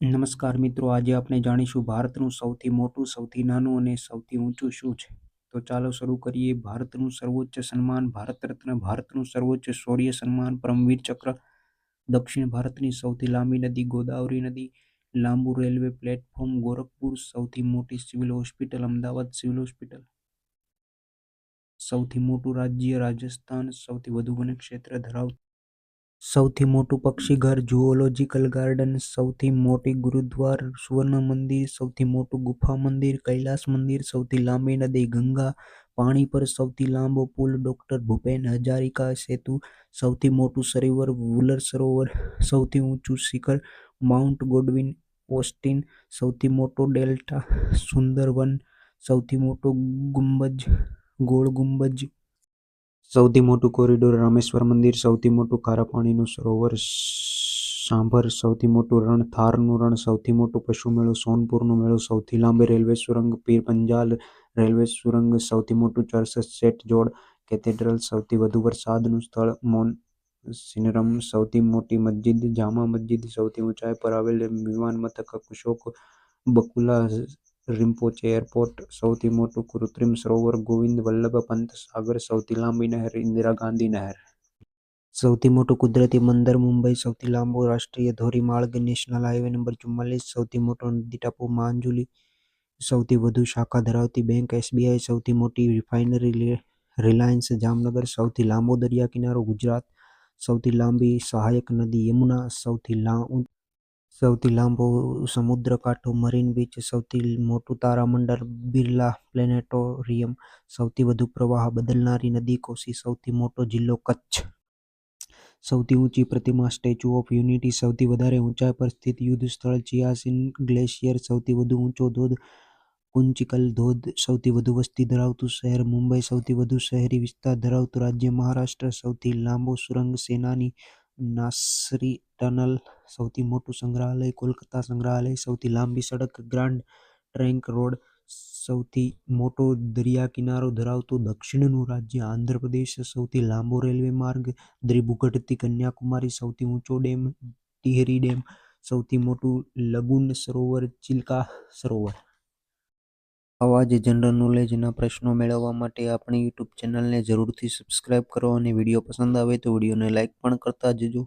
નમસ્કાર મિત્રો, આજે આપણે જાણીશું ભારતનું સૌથી મોટું, સૌથી નાનું અને સૌથી ઊંચું શું છે? તો ચાલો શરૂ કરીએ. ભારતનું સર્વોચ્ચ સન્માન, ભારત રત્ન, ભારતનું સર્વોચ્ચ શૌર્ય સન્માન, પરમવીર ચક્ર. દક્ષિણ ભારતની સૌથી લાંબી નદી ગોદાવરી નદી, લાંબુ રેલવે પ્લેટફોર્મ ગોરખપુર, સૌથી મોટી civil hospital, Ahmedabad civil hospital. સૌથી મોટું રાજ્ય રાજસ્થાન, સૌથી વધુ વનક્ષેત્ર ધરાવતું સૌથી મોટું પક્ષીઘર ઝૂઓલોજિકલ ગાર્ડન, સૌથી મોટી ગુરુદ્વાર, સુવર્ણ મંદિર, સૌથી મોટું ગુફા મંદિર, કૈલાસ મંદિર, સૌથી લાંબી નદી ગંગા, પાણી પર સૌથી લાંબો પુલ, ડૉક્ટર ભૂપેન હજારિકા સેતુ, સૌથી મોટું સરોવર, વુલર સરોવર, સૌથી ઊંચું શિખર, માઉન્ટ ગોડવિન, ઓસ્ટિન, સૌથી મોટો ડેલ્ટા, સુંદરવન, સૌથી મોટો ગુંબજ, ગોળ ગુંબજ સૌથી મોટું કોરિડોર રામેશ્વર મંદિર, સૌથી મોટું ખારા પાણીનું સરોવર, સાંભર, સૌથી મોટું રણ, થારનું રણ, સૌથી મોટું પશુ મેળો, સોનપુરનો મેળો, સૌથી લાંબી રેલવે સુરંગ, પીર પંજાલ રેલવે સુરંગ, સૌથી મોટું ચર્ચ સેટ જોડ, કેથેડ્રલ, સૌથી વધુ વરસાદનું સ્થળ, મોન સિનરમ, સૌથી મોટી મસ્જિદ, જામા મસ્જિદ, સૌથી ઊંચાઈ પર આવેલ વિમાન મથક કુશોક બકુલા રિમ્પોચે એરપોર્ટ, સૌથી મોટું કૃત્રિમ સરોવર ગોવિંદ વલ્લભ પંત સાગર, સૌથી લાંબી નહેર ઇન્દિરા ગાંધી નહેર. સૌથી મોટું કુદરતી બંદર મુંબઈ, સૌથી લાંબો રાષ્ટ્રીય ધોરીમાર્ગ નેશનલ હાઈવે નંબર ચુમ્માલીસ, સૌથી મોટો નદી ટાપુ માંજુલી, સૌથી વધુ શાખા ધરાવતી બેંક એસબીઆઈ, સૌથી મોટી રિફાઇનરી રિલાયન્સ જામનગર, સૌથી લાંબો દરિયા કિનારો ગુજરાત, સૌથી લાંબી સહાયક નદી યમુના, સૌથી લાંબુ સૌથી લાંબો સમુદ્ર કાંઠો મરીન બીચ, સૌથી મોટું તારામંડળ બિરલા પ્લેનેટોરિયમ, સૌથી વધુ પ્રવાહ બદલનારી નદી કોસી સૌથી મોટો જિલ્લો કચ્છ. સૌથી ઊંચી પ્રતિમા સ્ટેચ્યુ ઓફ યુનિટી, સૌથી વધારે ઊંચાઈ પર સ્થિત યુદ્ધ સ્થળ ચિયાસીન ગ્લેશિયર, સૌથી વધુ ઊંચો ધોધ કુંચિકલ ધોધ, સૌથી વધુ વસ્તી ધરાવતું શહેર મુંબઈ, સૌથી વધુ શહેરી વિસ્તાર ધરાવતું રાજ્ય મહારાષ્ટ્ર, સૌથી લાંબો સુરંગ સેનાની નાસરી ટનલ, સૌથી મોટું સંગ્રહાલય, કોલકાતા સંગ્રહાલય, સૌથી લાંબી સડક, ગ્રાન્ડ ટ્રેન્ક રોડ, સૌથી મોટો દરિયા કિનારો ધરાવતું દક્ષિણનું રાજ્ય આંધ્રપ્રદેશ, સૌથી લાંબો રેલવે માર્ગ દ્રિભુગઢથી કન્યાકુમારી, સૌથી ઊંચો ડેમ, ટિહરી ડેમ, સૌથી મોટું લગુન સરોવર, ચિલ્કા સરોવર. આવા જ જનરલ નોલેજના પ્રશ્નો મેળવવા માટે આપણી યુટ્યુબ ચેનલને જરૂરથી સબસ્ક્રાઈબ કરો અને વીડિયો પસંદ આવે તો વિડીયોને લાઇક પણ કરતા જજો.